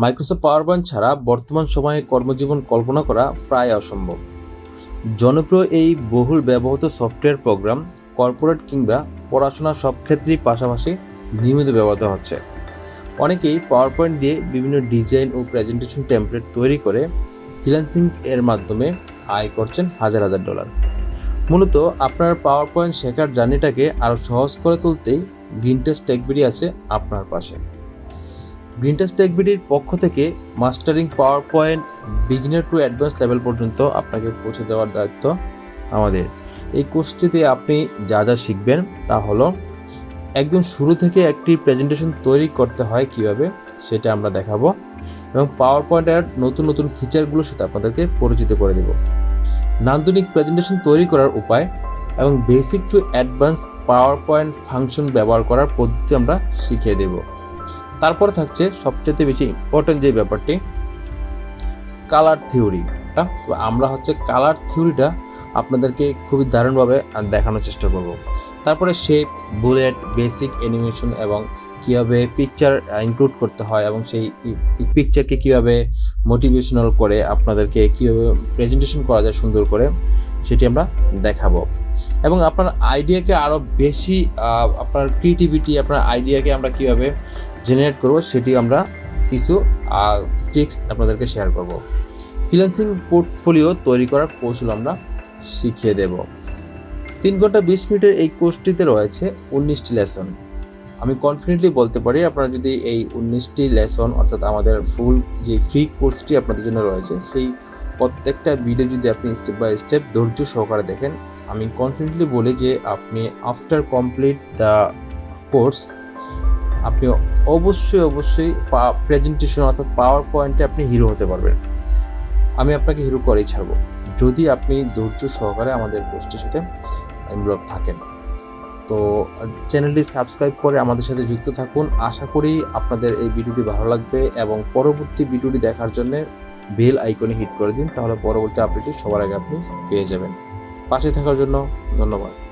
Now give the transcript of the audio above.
Microsoft power point ছাড়া বর্তমান সময়ে কর্মজীবন কল্পনা করা প্রায় অসম্ভব। জনপ্রিয় এই বহুল ব্যবহৃত সফটওয়্যার প্রোগ্রাম কর্পোরেট কিংবা পড়াশোনার সব ক্ষেত্রেই পাশাপাশি নিয়মিত ব্যবহৃত হচ্ছে। অনেকেই পাওয়ার পয়েন্ট দিয়ে বিভিন্ন ডিজাইন ও প্রেজেন্টেশন টেমপ্লেট তৈরি করে ফ্রিল্যান্সিং এর মাধ্যমে আয় করছেন হাজার হাজার ডলার। মূলত আপনার পাওয়ার পয়েন্ট শেখার জার্নিটাকে আরও সহজ করে তুলতেই গ্রিনটেস্ট টেকবিডি আছে আপনার পাশে। গ্রিনটেস্ট টেকবিডির পক্ষ থেকে mastering PowerPoint beginner to advance level পর্যন্ত আপনাকে পৌঁছে দেওয়ার দায়িত্ব আমাদের। এই কোর্সটিতে আপনি যা যা শিখবেন তা হলো একদম শুরু থেকে একটি প্রেজেন্টেশন তৈরি করতে হয় কীভাবে সেটা আমরা দেখাবো এবং পাওয়ার পয়েন্টের নতুন নতুন ফিচারগুলোর সাথে আপনাদেরকে পরিচিত করে দেব। নান্দনিক প্রেজেন্টেশন তৈরি করার উপায় এবং basic to advance PowerPoint function ব্যবহার করার পদ্ধতি আমরা শিখিয়ে দেব। তারপরে থাকছে সবচেয়ে বেশি ইম্পর্টেন্ট যে ব্যাপারটি কালার থিওরিটা তো আমরা হচ্ছে কালার থিওরিটা আপনাদেরকে খুবই দারুণভাবে দেখানোর চেষ্টা করব। তারপরে শেপ বুলেট বেসিক অ্যানিমেশন এবং কীভাবে পিকচার ইনক্লুড করতে হয় এবং সেই পিকচারকে কীভাবে মোটিভেশনাল করে আপনাদেরকে কীভাবে প্রেজেন্টেশন করা যায় সুন্দর করে, সেটি আমরা দেখাবো। এবং আপনার আইডিয়াকে আরও বেশি আপনার ক্রিয়েটিভিটি আপনার আইডিয়াকে আমরা কীভাবে জেনারেট করব সেটি আমরা কিছু ট্রিক্স আপনাদেরকে শেয়ার করব। ফ্রিল্যান্সিং পোর্টফোলিও তৈরি করার কৌশল আমরা শিখিয়ে দেব। তিন ঘণ্টা বিশ মিনিটের এই কোর্সটিতে রয়েছে উনিশটি লেসন আমি কনফিডেন্টলি বলতে পারি, আপনারা যদি এই উনিশটি লেসন অর্থাৎ আমাদের ফুল যে ফ্রি কোর্সটি আপনাদের জন্য রয়েছে, সেই প্রত্যেকটা ভিডিও যদি আপনি স্টেপ বাই স্টেপ ধৈর্য সহকারে দেখেন, আমি কনফিডেন্টলি বলি যে আপনি আফটার কমপ্লিট দ্য কোর্স আপনি অবশ্যই অবশ্যই প্রেজেন্টেশন অর্থাৎ পাওয়ার পয়েন্টে আপনি হিরো হতে পারবেন। আমি আপনাকে হিরো করেই ছাড়বো। যদি আপনি ধৈর্য সহকারে আমাদের পোস্টের সাথে ইনভলভ থাকেন। তো চ্যানেলটি সাবস্ক্রাইব করে আমাদের সাথে যুক্ত থাকুন। আশা করি আপনাদের এই ভিডিওটি ভালো লাগবে এবং পরবর্তী ভিডিওটি দেখার জন্য বেল আইকনে হিট করে দিন। তাহলে পরবর্তী আপডেটটি সবার আগে আপনি পেয়ে যাবেন। পাশে থাকার জন্য ধন্যবাদ।